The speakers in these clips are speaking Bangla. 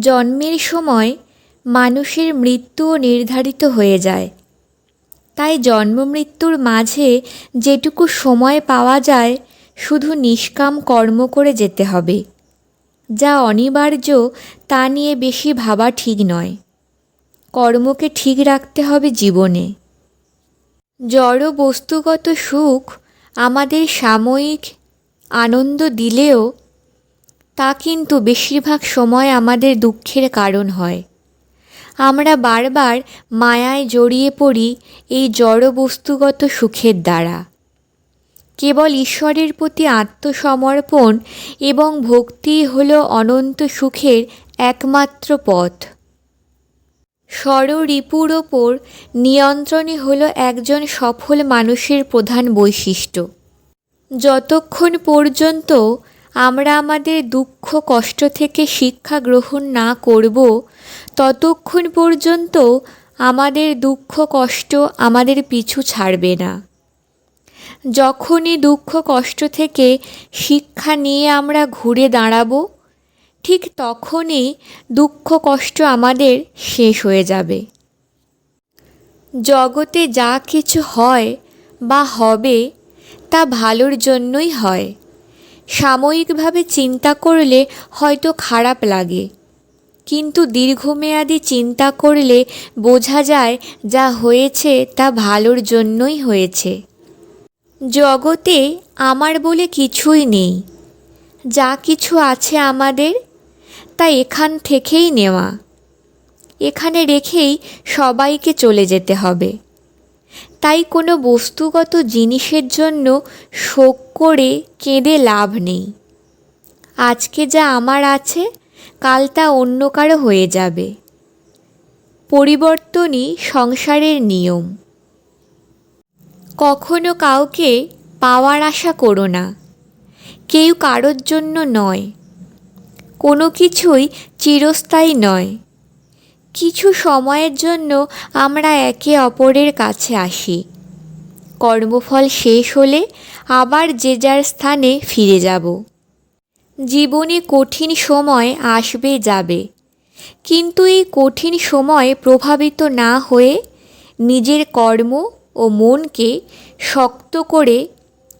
জন্মের সময় মানুষের মৃত্যুও নির্ধারিত হয়ে যায়। তাই জন্ম মৃত্যুর মাঝে যেটুকু সময় পাওয়া যায়, শুধু নিষ্কাম কর্ম করে যেতে হবে। যা অনিবার্য, তা নিয়ে বেশি ভাবা ঠিক নয়। কর্মকে ঠিক রাখতে হবে জীবনে। জড় বস্তুগত সুখ আমাদের সাময়িক আনন্দ দিলেও তা কিন্তু বেশিরভাগ সময় আমাদের দুঃখের কারণ হয়। আমরা বারবার মায়ায় জড়িয়ে পড়ি এই জড় বস্তুগত সুখের দ্বারা। কেবল ঈশ্বরের প্রতি আত্মসমর্পণ এবং ভক্তিই হল অনন্ত সুখের একমাত্র পথ। ষড়রিপুর ওপর নিয়ন্ত্রণই হল একজন সফল মানুষের প্রধান বৈশিষ্ট্য। যতক্ষণ পর্যন্ত আমরা আমাদের দুঃখ, কষ্ট থেকে শিক্ষা গ্রহণ না করব, ততক্ষণ পর্যন্ত আমাদের দুঃখ, কষ্ট আমাদের পিছু ছাড়বে না। যখনই দুঃখ, কষ্ট থেকে শিক্ষা নিয়ে আমরা ঘুরে দাঁড়াবো, ঠিক তখনই দুঃখ, কষ্ট আমাদের শেষ হয়ে যাবে। জগতে যা কিছু হয় বা হবে, তা ভালোর জন্যই হয়। সাময়িকভাবে চিন্তা করলে হয়তো খারাপ লাগে। কিন্তু দীর্ঘমেয়াদী চিন্তা করলে বোঝা যায় যা হয়েছে তা ভালোর জন্যই হয়েছে। জগতে আমার বলে কিছুই নেই। যা কিছু আছে আমাদের, তা এখান থেকেই নেওয়া। এখানে রেখেই সবাইকে চলে যেতে হবে। তাই কোনো বস্তুগত জিনিসের জন্য শোক করে কেঁদে লাভ নেই। আজকে যা আমার আছে, কাল তা অন্য কারও হয়ে যাবে। পরিবর্তনই সংসারের নিয়ম। কখনো কাউকে পাওয়ার আশা করো না। কেউ কারোর জন্য নয়। কোনো কিছুই চিরস্থায়ী নয়। কিছু সময়ের জন্য আমরা একে অপরের কাছে আসি। কর্মফল শেষ হলে আবার যে যার স্থানে ফিরে যাব। জীবনে কঠিন সময় আসবে যাবে। কিন্তু এই কঠিন সময় প্রভাবিত না হয়ে নিজের কর্ম ও মনকে শক্ত করে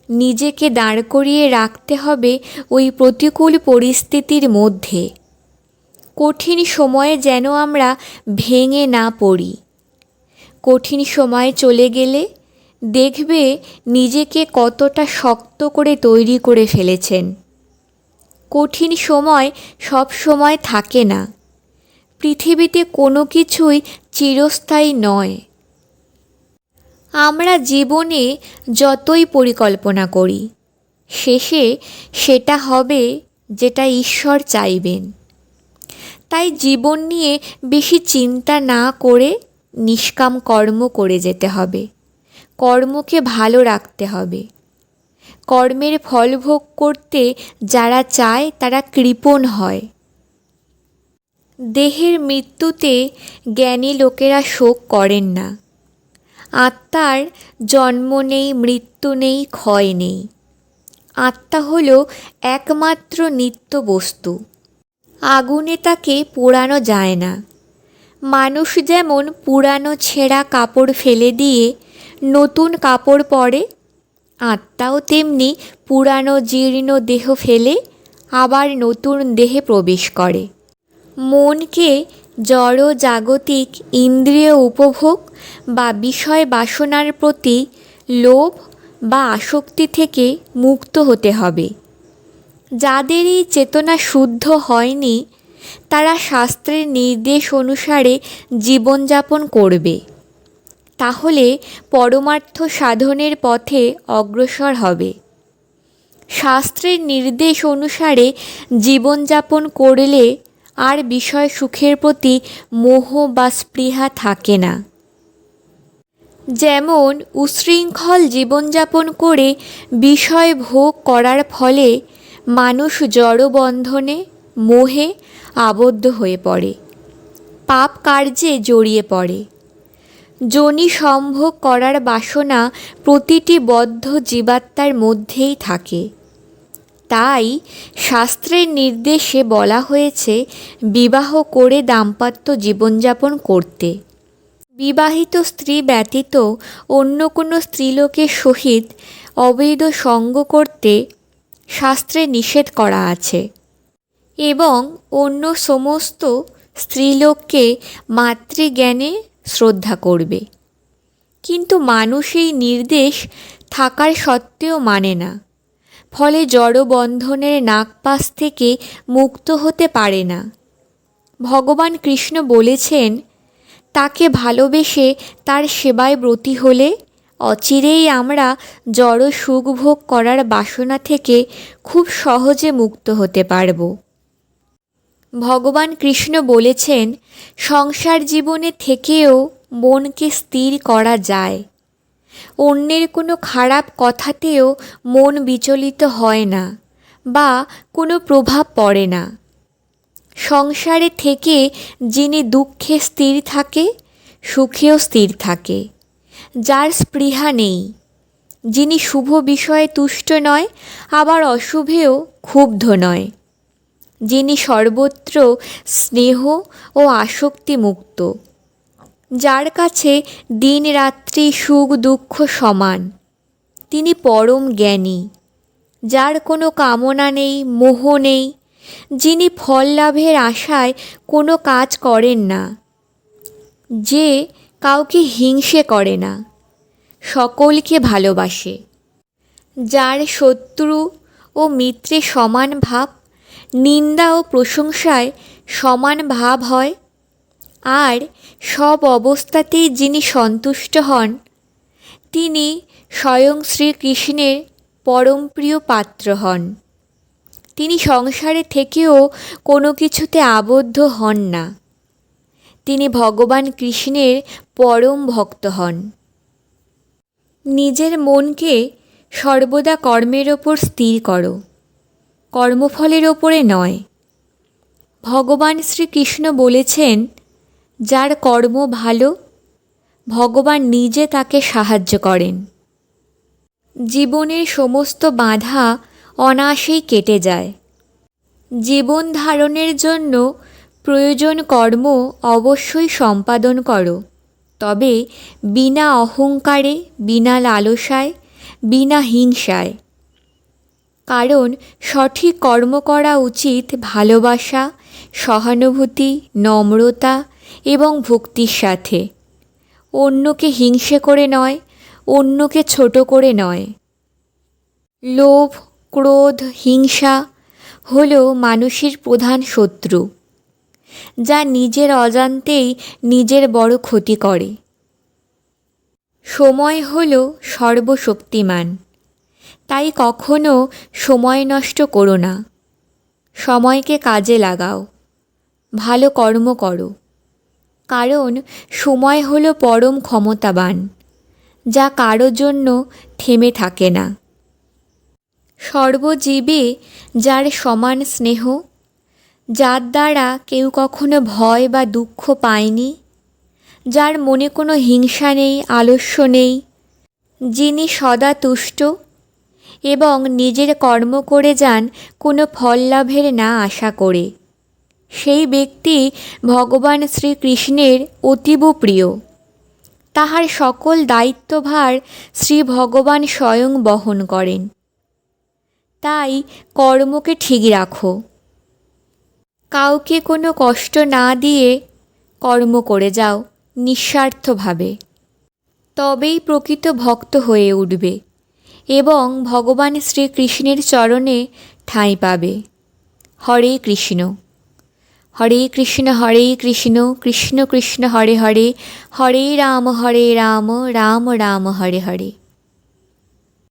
নিজেকে দাঁড় করিয়ে রাখতে হবে ওই প্রতিকূল পরিস্থিতির মধ্যে। কঠিন সময়ে যেন আমরা ভেঙে না পড়ি। কঠিন সময় চলে গেলে দেখবে নিজেকে কতটা শক্ত করে তৈরি করে ফেলেছেন। কঠিন সময় সব সময় থাকে না। পৃথিবীতে কোনো কিছুই চিরস্থায়ী নয়। আমরা জীবনে যতই পরিকল্পনা করি, শেষে সেটা হবে যেটা ঈশ্বর চাইবেন। তাই জীবন নিয়ে বেশি চিন্তা না করে নিষ্কাম কর্ম করে যেতে হবে। কর্মকে ভালো রাখতে হবে। কর্মের ফল ভোগ করতে যারা চায়, তারা কৃপণ হয়। দেহের মৃত্যুতে জ্ঞানী লোকেরা শোক করেন না। আত্মার জন্ম নেই, মৃত্যু নেই, ক্ষয় নেই। আত্মা হল একমাত্র নিত্য বস্তু। আগুনে তাকে পোড়ানো যায় না। মানুষ যেমন পুরানো ছেঁড়া কাপড় ফেলে দিয়ে নতুন কাপড় পরে, আত্মাও তেমনি পুরানো জীর্ণ দেহ ফেলে, আবার নতুন দেহে প্রবেশ করে। মনকে জড় জাগতিক ইন্দ্রিয় উপভোগ বা বিষয় বাসনার প্রতি লোভ বা আসক্তি থেকে মুক্ত হতে হবে। যাদের এই চেতনা শুদ্ধ হয়নি, তারা শাস্ত্রের নির্দেশ অনুসারে জীবনযাপন করবে। তাহলে পরমার্থ সাধনের পথে অগ্রসর হবে। শাস্ত্রের নির্দেশ অনুসারে জীবনযাপন করলে আর বিষয় সুখের প্রতি মোহ বা স্পৃহা থাকে না। যেমন, উশৃঙ্খল জীবনযাপন করে বিষয় ভোগ করার ফলে মানুষ জড়বন্ধনে, মোহে আবদ্ধ হয়ে পড়ে, পাপ কার্যে জড়িয়ে পড়ে। যোনি সম্ভোগ করার বাসনা প্রতিটি বদ্ধ জীবাত্মার মধ্যেই থাকে। তাই শাস্ত্রের নির্দেশে বলা হয়েছে, বিবাহ করে দাম্পত্য জীবনযাপন করতে। বিবাহিত স্ত্রী ব্যতীত অন্য কোনো স্ত্রীলোকের সহিত অবৈধ সঙ্গ করতে শাস্ত্রে নিষেধ করা আছে এবং অন্য সমস্ত স্ত্রীলোককে মাতৃজ্ঞানে শ্রদ্ধা করবে। কিন্তু মানুষ এই নির্দেশ থাকার সত্ত্বেও মানে না। ফলে জড়বন্ধনের নাগপাশ থেকে মুক্ত হতে পারে না। ভগবান কৃষ্ণ বলেছেন, তাকে ভালোবেসে তার সেবায় ব্রতী হলে অচিরেই আমরা জড় সুখ ভোগ করার বাসনা থেকে খুব সহজে মুক্ত হতে পারব। ভগবান কৃষ্ণ বলেছেন, সংসার জীবনে থেকেও মনকে স্থির করা যায়। অন্যের কোনো খারাপ কথাতেও মন বিচলিত হয় না বা কোনো প্রভাব পড়ে না। সংসারে থেকে যিনি দুঃখে স্থির থাকে, সুখেও স্থির থাকে। যার স্পৃহা নেই। যিনি শুভ বিষয়ে তুষ্ট নয়, আবার অশুভেও ক্ষুব্ধ নয়। যিনি সর্বত্র স্নেহ ও আসক্তি মুক্ত যার কাছে দিন রাত্রি সুখ দুঃখ সমান। তিনি পরম জ্ঞানী, যার কোনো কামনা নেই, মোহ নেই, যিনি ফল লাভের আশায় কোনো কাজ করেন না, যে কাউকে হিংসে করে না, সকলকে ভালোবাসে, যার শত্রু ও মিত্রে সমান ভাব নিন্দা ও প্রশংসায় সমান ভাব হয়, আর সব অবস্থাতেই যিনি সন্তুষ্ট হন, তিনি স্বয়ং শ্রীকৃষ্ণের পরম প্রিয় পাত্র হন। তিনি সংসারে থেকেও কোনো কিছুতে আবদ্ধ হন না। তিনি ভগবান কৃষ্ণের পরম ভক্ত হন। নিজের মনকে সর্বদা কর্মের ওপর স্থির করো। কর্মফলের ওপরে নয়। ভগবান শ্রীকৃষ্ণ বলেছেন, যার কর্ম ভালো, ভগবান নিজে তাকে সাহায্য করেন। জীবনের সমস্ত বাধা অনায়াসেই কেটে যায়। জীবন ধারণের জন্য প্রয়োজন কর্ম অবশ্যই সম্পাদন করো। তবে বিনা অহংকারে, বিনা লালসায়, বিনা হিংসায় কারণ সঠিক কর্ম করা উচিত ভালোবাসা, সহানুভূতি, নম্রতা এবং ভক্তির সাথে। অন্যকে হিংসে করে নয়, অন্যকে ছোট করে নয়। লোভ, ক্রোধ, হিংসা হল মানুষের প্রধান শত্রু, যা নিজের অজান্তেই নিজের বড় ক্ষতি করে। সময় হল সর্বশক্তিমান। তাই কখনো সময় নষ্ট করো না। সময়কে কাজে লাগাও। ভালো কর্ম করো। কারণ সময় হলো পরম ক্ষমতাবান, যা কারও জন্য থেমে থাকে না। সর্বজীবে যার সমান স্নেহ, যার দ্বারা কেউ কখনো ভয় বা দুঃখ পায়নি, যার মনে কোনো হিংসা নেই, আলস্য নেই, যিনি সদা তুষ্ট এবং নিজের কর্ম করে যান, কোনো ফল লাভের না আশা করে। সেই ব্যক্তি ভগবান শ্রীকৃষ্ণের অতীব প্রিয়। তাহার সকল দায়িত্বভার শ্রী ভগবান স্বয়ং বহন করেন। তাই কর্মকে ঠিক রাখো। কাউকে কোনো কষ্ট না দিয়ে কর্ম করে যাও, নিঃস্বার্থভাবে। তবেই প্রকৃত ভক্ত হয়ে উঠবে। এবং ভগবান শ্রীকৃষ্ণের চরণে ঠাঁই পাবে। হরে কৃষ্ণ। হরে কৃষ্ণ হরে কৃষ্ণ কৃষ্ণ কৃষ্ণ, হরে হরে। হরে রাম হরে রাম রাম রাম, হরে হরে।